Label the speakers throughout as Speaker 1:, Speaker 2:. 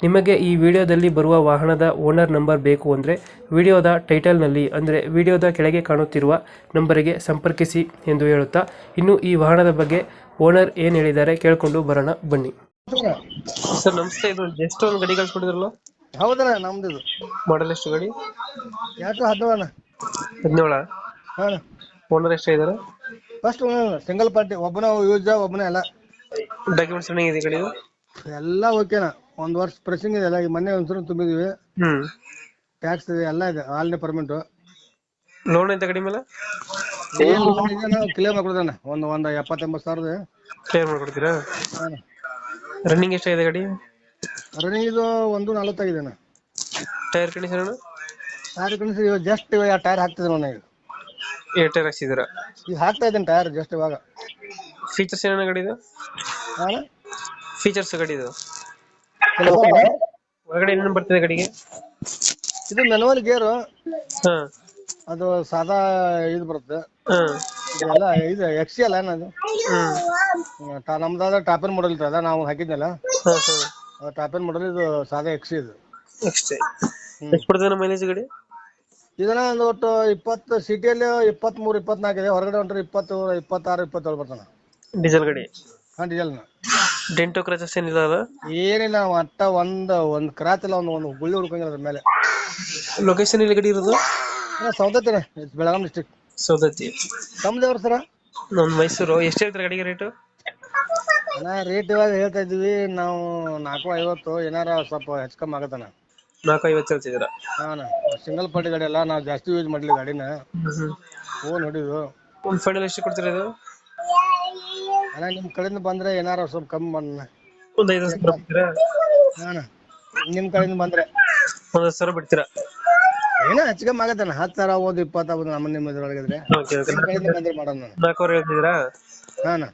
Speaker 1: ನಿಮಗೆ ಈ ವಿಡಿಯೋದಲ್ಲಿ ಬರುವ ವಾಹನದ ಓನರ್ ನಂಬರ್ ಬೇಕು ಅಂದರೆ ವಿಡಿಯೋದ ಟೈಟಲ್ನಲ್ಲಿ ಅಂದರೆ ವಿಡಿಯೋದ ಕೆಳಗೆ ಕಾಣುತ್ತಿರುವ ನಂಬರಿಗೆ ಸಂಪರ್ಕಿಸಿ ಎಂದು ಹೇಳುತ್ತಾ ಇನ್ನು ಈ ವಾಹನದ ಬಗ್ಗೆ ಓನರ್ ಏನು ಹೇಳಿದ್ದಾರೆ ಕೇಳಿಕೊಂಡು ಬರೋಣ ಬನ್ನಿ. ಸರ್ ನಮಸ್ತೆ ಇದು ಜಸ್ಟ್ ಒಂದು ಗಡಿ ಕಳ್ಸ್ಕೊಂಡಿದ್ರಲ್ಲ
Speaker 2: ಹೌದಣ್ಣ ನಮ್ದು ಇದು.
Speaker 1: ಮಾಡಲ್ ಎಷ್ಟು ಗಡಿ?
Speaker 2: ಯಾಕೆ ಹದಿನೇಳಣ್ಣ?
Speaker 1: ಹದಿನೇಳ?
Speaker 2: ಹಾಂ.
Speaker 1: ಓನರ್ ಎಷ್ಟು ಇದ್ದಾರೆ
Speaker 2: ಫಸ್ಟ್ ಸಿಂಗಲ್ ಪಾರ್ಟಿ ಒಬ್ಬನ ಯೂಸ್ ಒಬ್ಬನೇ ಎಲ್ಲ.
Speaker 1: ಡಾಕ್ಯುಮೆಂಟ್ಸ್ ಏನಿದೆ ಗಡಿ
Speaker 2: ಎಲ್ಲ ಓಕೆನಾ ಒಂದು ವರ್ಷ ಪ್ರೆಸಿಂಗ್ ಇದೆ ಅಲ್ಲ ಈಗ ಮೊನ್ನೆ ಇನ್ಸೂರೆನ್ಸ್ ತುಂಬಿದೀವಿ.
Speaker 1: ಹ್ಮ್.
Speaker 2: ಟ್ಯಾಕ್ಸ್ ಇದೆ ಎಲ್ಲ ಇದೆ ಆಲ್ನೇ ಪರ್ಮೆಂಟ್
Speaker 1: ಲೋನ್ ಅಂತ ಕಡಿಮೆ
Speaker 2: ಇಲ್ಲ ಕ್ಲಿಯರ್ ಮಾಡ್ಕೊಡ್ತಾನೆ. ಒಂದು ಒಂದು ಎಪ್ಪತ್ತೆಂಬತ್ತು ಸಾವಿರದ.
Speaker 1: ಕ್ಲಿಯರ್ ಮಾಡ್ಕೊಡ್ತೀರಾ? ರನ್ನಿಂಗ್ ಎಷ್ಟಾಗಿದೆ ಗಾಡಿ?
Speaker 2: ರನ್ನಿಂಗ್ ಇದು ಒಂದು ನಲವತ್ತಾಗಿದೆ ಅಣ್ಣ.
Speaker 1: ಟೈರ್ ಕಂಡೀಷನ್
Speaker 2: ಟೈರ್ ಕಂಡೀಷನ್ ಇವಾಗ ಜಸ್ಟ್ ಇವಾಗ ಟೈರ್ ಹಾಕ್ತಿದ್ರು ನಾನು ಈಗ.
Speaker 1: ಏರ್ ಟೈರ್ ಹಾಕ್ಸಿದ್ದೀರಾ?
Speaker 2: ಈಗ ಹಾಕ್ತಾ ಇದ್ದೇನೆ ಟೈರ್ ಜಸ್ಟ್ ಇವಾಗ.
Speaker 1: ಫೀಚರ್ಸ್ ಏನೇನು ಗಾಡಿ ಇದು? ಫೀಚರ್ಸ್ ಗಾಡಿ ಇದು? ಒಳಗಡೆ ಏನೇನು ಬರ್ತಿದೆ ಗಾಡಿಗೆ?
Speaker 2: ಇದು ಮೆನುವಲ್ ಗೇರು
Speaker 1: ಹಾ.
Speaker 2: ಅದು ಸಾದಾ ಇದು ಬರುತ್ತೆ.
Speaker 1: ಹಾ.
Speaker 2: ಇದೆಲ್ಲ ಇದು ಎಕ್ಸಿ ಅಲ್ಲ ಏನದು
Speaker 1: ಹ್ಮ್.
Speaker 2: ಟಾ- ನಮ್ದಾದ ಟಾಪನ್ ಮಾಡಲ್ ಅದ ನಾವು ಹಾಕಿದ್ನಲ್ಲ?
Speaker 1: ಹಾ ಹಾ.
Speaker 2: ಟಾಪನ್ ಮಾಡಲ್ ಇದು ಸಾದಾ ಎಕ್ಸಿ ಇದು.
Speaker 1: ನೆಕ್ಸ್ಟ್ ಎಷ್ಟು ಬರ್ತದೆ ಮೈಲೇಜ್ ಗಾಡಿ?
Speaker 2: ಇದನ್ನ ಒಂದು ಒಟ್ಟು ಇಪ್ಪತ್ತು ಸಿಟಿಯಲ್ಲಿ ಇಪ್ಪತ್ಮೂರು ಇಪ್ಪತ್ನಾಲ್ಕು ಇದೆ. ಹೊರಗಡೆ ಹೊಂಟ್ರೆ ಇಪ್ಪತ್ತು ಇಪ್ಪತ್ತಾರು ಇಪ್ಪತ್ತೇಳು ಬರ್ತಾನ
Speaker 1: ಡೀಸೆಲ್ ಗಾಡಿ?
Speaker 2: ಹಾ ಡೀಸೆಲ್ನ
Speaker 1: ಡೆಂಟೋ ಕ್ರಚಸ್ ಏನಿಲ್ಲ ಅಲ್ಲ
Speaker 2: ಏನಿಲ್ಲ ಅಟ್ಟ ಒಂದ್ ಒಂದ್ ಕ್ರಾಚ್ ಇಲ್ಲ ಒಂದ್ ಒಂದ್ ಗುಳ್ಳಿ ಹುಡ್ಕೊಂಗಿಲ್ಲ ಅದ್ರ ಮೇಲೆ.
Speaker 1: ಲೊಕೇಶನ್ ಇಲ್ಲಿ ಗಾಡಿ ಇರೋದು?
Speaker 2: ಸೌದತ್ತಿ ಬೆಳಗಾಂ ಡಿಸ್ಟಿಕ್
Speaker 1: ಸೌದತ್ತಿ
Speaker 2: ತಮ್ದು ಯಾವ್ರು ಸರ?
Speaker 1: ನಮ್ಮ ಮೈಸೂರು. ಎಷ್ಟು ಹೇಳ್ತಾರೆ ಗಡಿಗೆ ರೇಟು
Speaker 2: ಅಣ್ಣ ರೇಟ್ ಇವಾಗ ಹೇಳ್ತಾ ಇದೀವಿ ನಾವು ನಾಲ್ಕು ಐವತ್ತು ಏನಾರ ಸ್ವಲ್ಪ ಹೆಚ್ಚು ಕಮ್ಮಿ ಆಗತ್ತಣ್ಣ
Speaker 1: ನಾಲ್ಕು ಐವತ್ತು ಹೇಳ್ತಿದ್ದೀರಾ?
Speaker 2: ಹಾಂ ಸಿಂಗಲ್ ಪಾರ್ಟಿ ಗಾಡಿ ಅಲ್ಲ ನಾವು ಜಾಸ್ತಿ ಯೂಸ್ ಮಾಡಲಿ ಗಾಡಿನ. ಫೋನ್ ಹೊಡಿದು.
Speaker 1: ಒಂದು ಫೈನಲ್ ಎಷ್ಟು ಕೊಡ್ತೀರಾ ಇದು?
Speaker 2: ಅಣ್ಣ ನಿಮ್ ಕಡೆಯಿಂದ ಬಂದ್ರೆ ಏನಾರ ಸ್ವಲ್ಪ ಕಮ್ಮಿ ಮಾಡೋಣ.
Speaker 1: ನಿಮ್ ಐದು ಸಾವಿರ ಬಿಡ್ತೀರಾ?
Speaker 2: ಹಾಂ ನಿಮ್ಮ ಕಡೆಯಿಂದ ಬಂದ್ರೆ.
Speaker 1: ಒಂದ್ ಹತ್ತು ಸಾವಿರ ಬಿಡ್ತೀರಾ?
Speaker 2: ಏನೋ ಹೆಚ್ಚು ಕಮ್ಮಿ ಆಗತ್ತಣ್ಣ ಹತ್ತು ಸಾವಿರ ಓದು ಇಪ್ಪತ್ತು ಆಗ್ಬೋದು ನಮ್ಮ ನಿಮ್ಮ ಇದ್ರೊಳಗಿದ್ರೆ
Speaker 1: ಓಕೆ ಓಕೆ
Speaker 2: ನಿಮ್ಮ ಕಡೆಯಿಂದ ಬಂದ್ರೆ ಮಾಡೋಣ ನಾನು
Speaker 1: ನಾಲ್ಕೂವರೆ ಹೇಳ್ತಿದ್ದೀರಾ?
Speaker 2: ಹಾಂ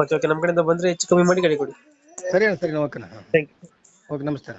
Speaker 1: ಓಕೆ ಓಕೆ ನಮ್ಮ ಕಡೆಯಿಂದ ಬಂದ್ರೆ ಹೆಚ್ಚು ಕಮ್ಮಿ ಮಾಡಿ ಗಾಡಿ ಕೊಡಿ.
Speaker 2: ಸರಿ ಅಣ್ಣ ಸರಿ
Speaker 1: ಥ್ಯಾಂಕ್ ಯು
Speaker 2: ಓಕೆ ನಮಸ್ತೆ